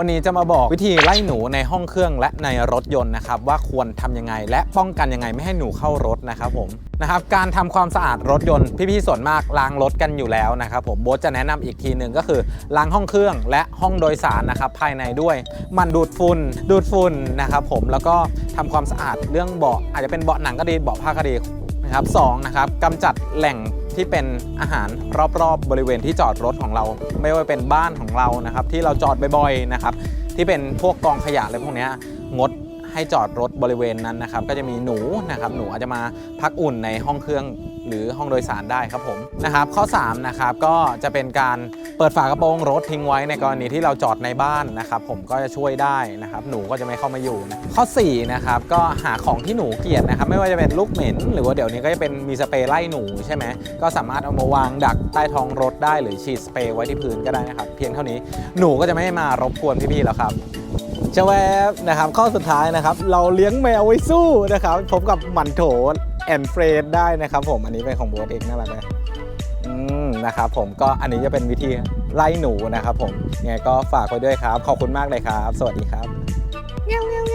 วันนี้จะมาบอกวิธีไล่หนูในห้องเครื่องและในรถยนต์นะครับว่าควรทำยังไง และป้องกันยังไงไม่ให้หนูเข้ารถนะครับผมนะครับการทำความสะอาดรถยนต์พี่ๆส่วนมากล้างรถกันอยู่แล้วนะครับผมโบ๊ทจะแนะนำอีกทีหนึ่งก็คือล้างห้องเครื่องและห้องโดยสารนะครับภายในด้วย มันดูดฝุ่นดูดฝุ่นนะครับผมแล้วก็ทำความสะอาดเรื่องเบาะอาจจะเป็นเบาะหนังก็ดีเบาะผ้าก็ดีนะครับสองนะครับกำจัดแหล่ง ที่เป็นอาหารรอบๆบบริเวณที่จอดรถของเรา ไม่ว่าเป็นบ้านของเรานะครับ ที่เราจอดบ่อยๆนะครับ ที่เป็นพวกกองขยะอะไรพวกนี้งดให้จอดรถบริเวณนั้นนะครับ ก็จะมีหนูนะครับ หนูอาจจะมาพักอุ่นในห้องเครื่องหรือห้องโดยสารได้ครับผมนะครับ ข้อ3นะครับก็จะเป็นการ เปิดฝากระโปรงรถทิ้งไว้ในกรณีที่เราจอดในบ้านนะครับผมก็จะช่วยได้นะครับหนูก็จะไม่เข้ามาอยู่นะข้อ4นะครับก็หาของที่หนูเกลียดนะครับไม่ว่าจะเป็นลูกเหม็น หรือว่าเดี๋ยวนี้ก็จะเป็นมีสเปรย์ไล่หนูใช่ไหมก็สามารถเอามาวางดักใต้ท้องรถได้หรือฉีดสเปรย์ไว้ที่พื้นก็ได้นะครับเพียงเท่านี้หนูก็จะไม่มารบกวนพี่ๆแล้วครับจ้าแวบนะครับข้อสุดท้ายนะครับ เราเลี้ยงแมวไว้สู้นะครับพบกับหมันโถแอนเฟรดได้นะครับผมอันนี้เป็นของโบสเองน่ารักไหมอืมนะครับผมก็อันนี้จะเป็นวิธี ไล่หนูนะครับผมยังไงก็ฝากไว้ด้วยครับ ขอบคุณมากเลยครับ สวัสดีครับเงี้ยว